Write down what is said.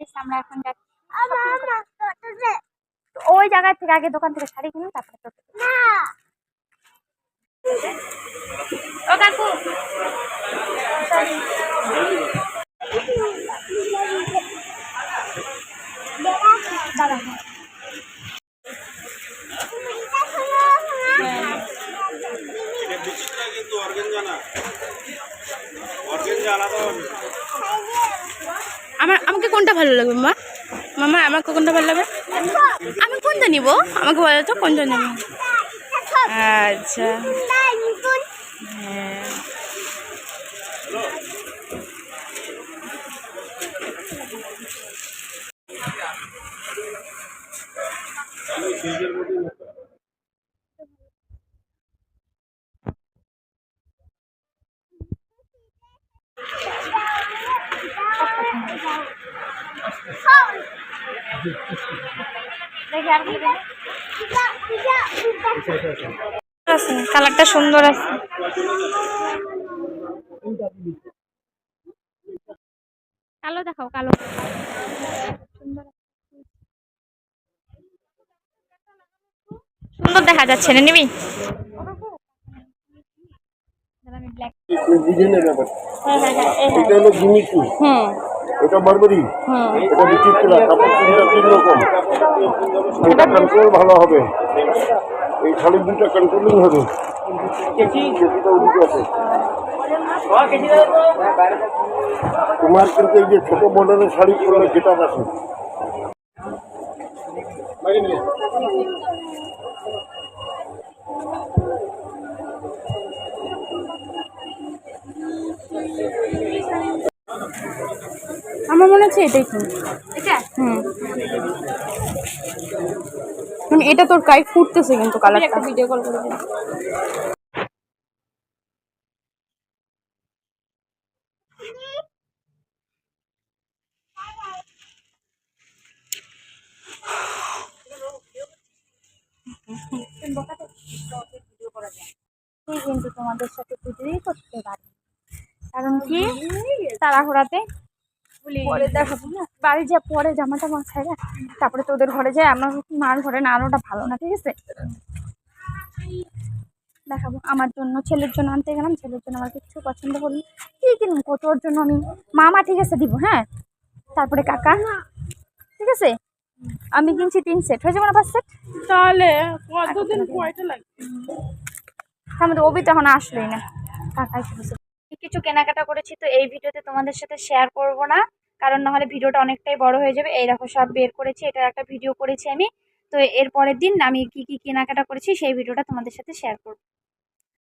আমরা এখন যাচ্ছি। তো ওই জায়গা থেকে আগে দোকান থেকে শাড়ি কিনুন তারপরে ও কাকু। কিন্তু না। আলাদা হবে। আমার, আমাকে কোনটা ভালো লাগবে, মা? মামা, আমাকে কোনটা ভালো লাগবে? আমি কোনটা নিব? আমাকে বলো তো, কোনটা নেব? আচ্ছা। হ্যাঁ সিল্কের মধ্যে দেখি আর কি দেখি। আছে কালারটা সুন্দর আছে। কালো দেখাও কালো। সুন্দর দেখা যাচ্ছে না নিবি? ব্যাপার হ্যাঁ হ্যাঁ হ্যাঁ এটা হলো জিমিচু হুম। এটা বারবারি এটা বিচিত্রা কাপড় তিনটা তিন রকম এটা কন্ট্রোল ভালো হবে। এই শাড়ির দুটা কন্ট্রোলিং হবে। তোমার কিন্তু এই যে ছোট বর্ডারের শাড়ি পরলে যেটা আছে মনে হচ্ছে এটাই এটা? হুম। হুম, এটা তোর গায়ে ফুটতেছে কিন্তু কালারটা একটা ভিডিও কল করে কিন্তু তোমাদের সাথে ভিডিওই করতে পারি। কারণ কি? তাড়াহুড়াতে পরে দেখাবো বাড়ি যা পরে জামাটা মাথায় রাখ। তারপরে তোদের ঘরে যায় আমার মার ঘরে না আনোটা ভালো না ঠিক আছে? দেখাবো। আমার জন্য ছেলের জন্য আনতে গেলাম ছেলের জন্য আমার কিছু পছন্দ করল কি কত ওর জন্য আমি? মামা ঠিক আছে দিব হ্যাঁ? তারপরে কাকা ঠিক আছে? আমি কিনছি তিন সেট হয়ে যাবে না পাঁচ সেট তাহলে কতদিন কয়টা লাগবে? আমাদের অবি তো এখন আসলোই না। কাকাই শুধু কিছু কেনাকাটা করেছি, তো এই ভিডিওতে তোমাদের সাথে শেয়ার করব না। কারণ নাহলে ভিডিওটা অনেকটাই বড় হয়ে যাবে। এই দেখো, সব বের করেছি। এটা একটা ভিডিও করেছি আমি। তো এর পরের দিন আমি কি কি কেনাকাটা করেছি, সেই ভিডিওটা তোমাদের সাথে শেয়ার করব।